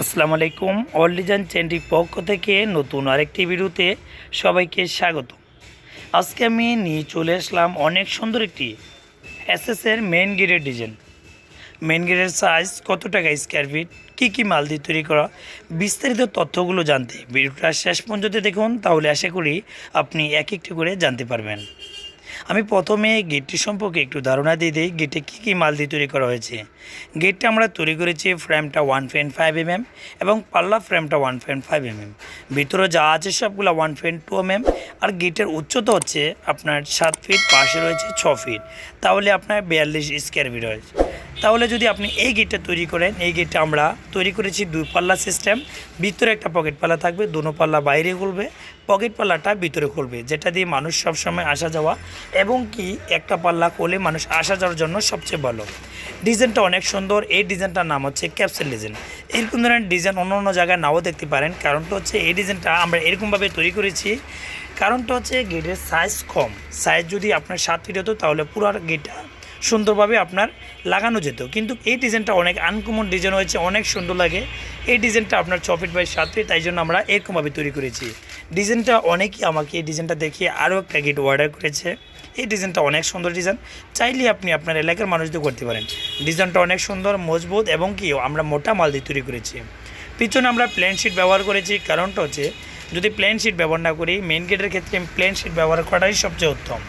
আসসালামু আলাইকুম। All design চ্যানেলটির পক্ষ থেকে নতুন আরেকটি ভিডিওতে সবাইকে স্বাগত। আজকে আমি নিয়ে চলে আসলাম অনেক সুন্দর একটি এসএসের মেন গেটের ডিজাইন মেন গেটের সাইজ কত টাকা স্কোয়ার ফিট কী কী মাল দিয়ে তৈরি করা? বিস্তারিত তথ্যগুলো জানতে ভিডিওটা শেষ পর্যন্ত দেখুন, তাহলে আশা করি আপনি এক একটি করে জানতে পারবেন। আমি প্রথমে গেটটি সম্পর্কে একটু ধারণা দিয়ে দিই। গেটে কী কী মাল দিয়ে তৈরি করা হয়েছে? গেটটা আমরা তৈরি করেছি ফ্রেমটা ওয়ান পয়েন্ট ফাইভ এমএম এবং পাল্লা ফ্রেমটা ওয়ান পয়েন্ট ফাইভ এমএম ভিতরে যা আছে সবগুলো ওয়ান পয়েন্ট টু এমএম আর গেটের উচ্চতা হচ্ছে আপনার সাত ফিট পাশে রয়েছে ছ ফিট তাহলে আপনার বিয়াল্লিশ স্কোয়ার ফিট রয়েছে। তাহলে যদি আপনি এই গেটটা তৈরি করেন, এই গেটটা আমরা তৈরি করেছি দুই পাল্লা সিস্টেম ভিতরে একটা পকেট পাল্লা থাকবে, দুনো পাল্লা বাইরে খুলবে পকেট পাল্লাটা ভিতরে খুলবে, যেটা দিয়ে মানুষ সবসময় আসা যাওয়া এবং কি একটা পাল্লা খুলে মানুষ আসা যাওয়ার জন্য সবচেয়ে ভালো। ডিজাইনটা অনেক সুন্দর, এই ডিজাইনটার নাম হচ্ছে ক্যাপসেল ডিজাইন এরকম ধরনের ডিজাইন অন্য অন্য জায়গায় নাও দেখতে পারেন, কারণটা হচ্ছে এই ডিজাইনটা আমরা এরকমভাবে তৈরি করেছি। কারণটা হচ্ছে গেটের সাইজ কম। সাইজ যদি আপনার সাত ফিট হতো, তাহলে পুরো গেটটা সুন্দরভাবে আপনার লাগানো যেত। কিন্তু এই ডিজাইনটা অনেক আনকমন ডিজাইন হয়েছে, অনেক সুন্দর লাগে। এই ডিজাইনটা আপনার ছ ফিট বাই সাত তাই জন্য আমরা এরকমভাবে তৈরি করেছি। ডিজাইনটা অনেকেই আমাকে এই ডিজাইনটা দেখিয়ে আরও একটা গেট অর্ডার করেছে। এই ডিজাইনটা অনেক সুন্দর ডিজাইন। চাইলে আপনি আপনার এলাকার মানুষদের করতে পারেন। ডিজাইনটা অনেক সুন্দর, মজবুত এবং কি আমরা মোটা মাল দিয়ে তৈরি করেছি। পিছনে আমরা প্লেন শিট ব্যবহার করেছি। কারণটা হচ্ছে, যদি প্লেন শিট ব্যবহার না করি মেন গেটের ক্ষেত্রে প্লেন শিট ব্যবহার করাটাই সবচেয়ে উত্তম।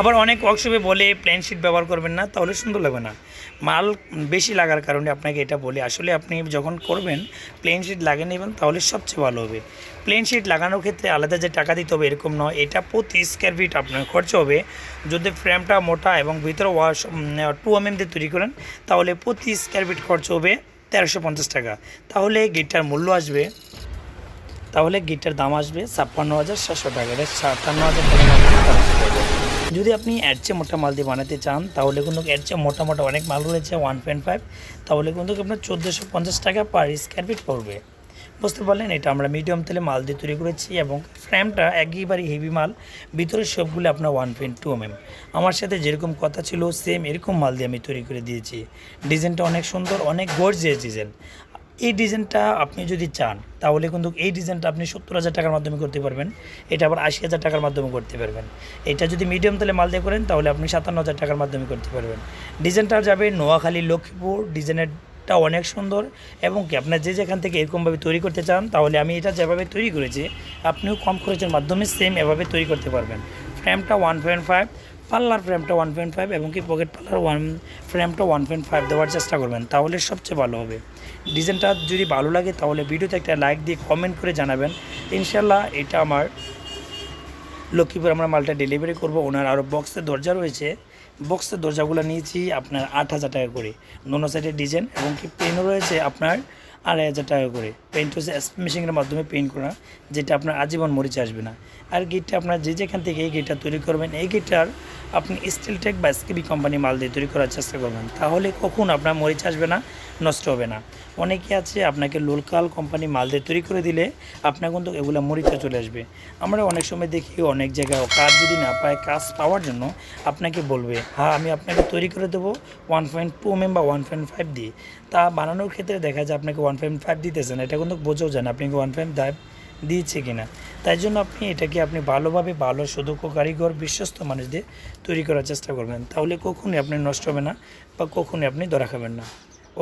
আবার অনেক ওয়ার্কশপে বলে প্লেন শিট ব্যবহার করবেন না, তাহলে সুন্দর লাগবে না। মাল বেশি লাগার কারণে আপনাকে এটা বলি, আসলে আপনি যখন করবেন প্লেন শিট লাগিয়ে নেবেন, তাহলে সবচেয়ে ভালো হবে। প্লেন শিট লাগানোর ক্ষেত্রে আলাদা যে টাকা দিতে হবে, এরকম নয়, এটা প্রতি স্কোয়ার ফিট আপনার খরচ হবে। যদি ফ্রেমটা মোটা এবং ভিতরে ওয়াশ টু এম এম দিয়ে তৈরি করেন, তাহলে প্রতি স্কোয়ার ফিট খরচ হবে তেরোশো পঞ্চাশ টাকা। তাহলে গিটার মূল্য আসবে, তাহলে গিটার দাম আসবে ছাপ্পান্ন হাজার সাতশো টাকা। এটা সাতান্ন হাজার টাকা যদি আপনি এর চেয়ে মোটা মাল দিয়ে বানাতে চান, তাহলে কিন্তু এর চেয়ে মোটা মোটা অনেক মাল রয়েছে ওয়ান পয়েন্ট ফাইভ তাহলে কিন্তু আপনার চোদ্দোশো পঞ্চাশ টাকা পার স্কোয়ার ফিট পড়বে। বুঝতে পারলেন? এটা আমরা মিডিয়াম তেলে মাল দিয়ে তৈরি করেছি এবং ফ্রেমটা একেবারে হেভি মাল, ভিতরে সবগুলো আপনার ওয়ান পয়েন্ট টু এম আমার সাথে যেরকম কথা ছিল সেম এরকম মাল দিয়ে আমি তৈরি করে দিয়েছি। ডিজাইনটা অনেক সুন্দর, অনেক গর্জিয়াস ডিজাইন এই ডিজাইনটা আপনি যদি চান, তাহলে কিন্তু এই ডিজাইনটা আপনি সত্তর হাজার টাকার মাধ্যমে করতে পারবেন। এটা আবার আশি হাজার টাকার মাধ্যমে করতে পারবেন। এটা যদি মিডিয়াম তেলে মাল দিয়ে করেন, তাহলে আপনি সাতান্ন হাজার টাকার মাধ্যমে করতে পারবেন। ডিজাইনটা যাবে নোয়াখালী লক্ষ্মীপুর। ডিজাইনেরটা অনেক সুন্দর এবং কি আপনার যে যেখান থেকে এরকমভাবে তৈরি করতে চান, তাহলে আমি এটা যেভাবে তৈরি করেছি, আপনিও কম খরচের মাধ্যমে সেম এভাবে তৈরি করতে পারবেন। ফ্রেমটা ওয়ান পয়েন্ট ফাইভ পাল্লার ফ্রেমটা ওয়ান পয়েন্ট ফাইভ এবং কি পকেট পাল্লার ওয়ান ফ্রেমটা ওয়ান পয়েন্ট ফাইভ দেওয়ার চেষ্টা করবেন, তাহলে সবচেয়ে ভালো হবে। ডিজাইনটা যদি ভালো লাগে, তাহলে ভিডিওতে একটা লাইক দিয়ে কমেন্ট করে জানাবেন। ইনশাল্লাহ এটা আমার লক্ষ্মীপুর আমরা মালটা ডেলিভারি করব। ওনার আরও বক্সের দরজা রয়েছে। বক্সের দরজাগুলো নিয়েছি আপনার আট হাজার টাকা করে। দোনো সাইডের ডিজাইন এবং কি পেনও রয়েছে আপনার আড়াই হাজার টাকা করে। পেন্ট হচ্ছে মেশিনের মাধ্যমে পেন্ট করা, যেটা আপনার আজীবন মরিচে আসবে না। আর গেটটা আপনার যে যেখান থেকে এই গেটটা তৈরি করবেন, এই গেটটার আপনি স্টিল টেক বা স্কিবি কোম্পানি মাল দিয়ে তৈরি করার চেষ্টা করবেন। তাহলে কখন আপনার মরিচ আসবে না, নষ্ট হবে না। অনেকে আছে আপনাকে লোকাল কোম্পানি মাল দিয়ে তৈরি করে দিলে আপনার কিন্তু এগুলো মরিচা চলে আসবে। আমরা অনেক সময় দেখি অনেক জায়গায় কাজ যদি না পায়, কাজ পাওয়ার জন্য আপনাকে বলবে হ্যাঁ আমি আপনাকে তৈরি করে দেবো ওয়ান পয়েন্ট টু এম বা ওয়ান পয়েন্ট ফাইভ দিয়ে। তা বানানোর ক্ষেত্রে দেখা যায় আপনাকে ওয়ান পয়েন্ট ফাইভ দিতেছেন এটা কিন্তু বোঝাও যান আপনি ওয়ান পয়েন্ট দায় দিয়েছে কিনা। তাই জন্য আপনি এটাকে আপনি ভালোভাবে ভালো, সদক্ষ, কারিগর, বিশ্বস্ত মানুষ দিয়ে তৈরি করার চেষ্টা করবেন। তাহলে কখনই আপনি নষ্ট হবে না বা কখনই আপনি ধরা খাবেন না।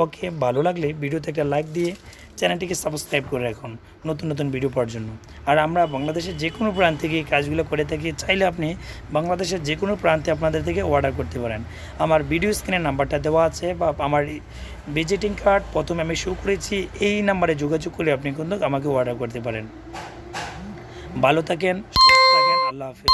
ওকে, ভালো লাগলে ভিডিওতে একটা লাইক দিয়ে চ্যানেলটিকে সাবস্ক্রাইব করে রাখুন নতুন নতুন ভিডিও পাওয়ার জন্য। আর আমরা বাংলাদেশের যে কোনো প্রান্ত থেকে কাজগুলো করে থাকি, চাইলে আপনি বাংলাদেশের যে কোনো প্রান্তে আপনাদের থেকে অর্ডার করতে পারেন। আমার ভিডিও স্ক্রিনের নাম্বারটা দেওয়া আছে বা আমার ভিজিটিং কার্ড প্রথমে আমি শো করেছি, এই নাম্বারে যোগাযোগ করে আপনি কিন্তু আমাকে অর্ডার করতে পারেন। ভালো থাকেন, সুস্থ থাকেন, আল্লাহ হাফিজ।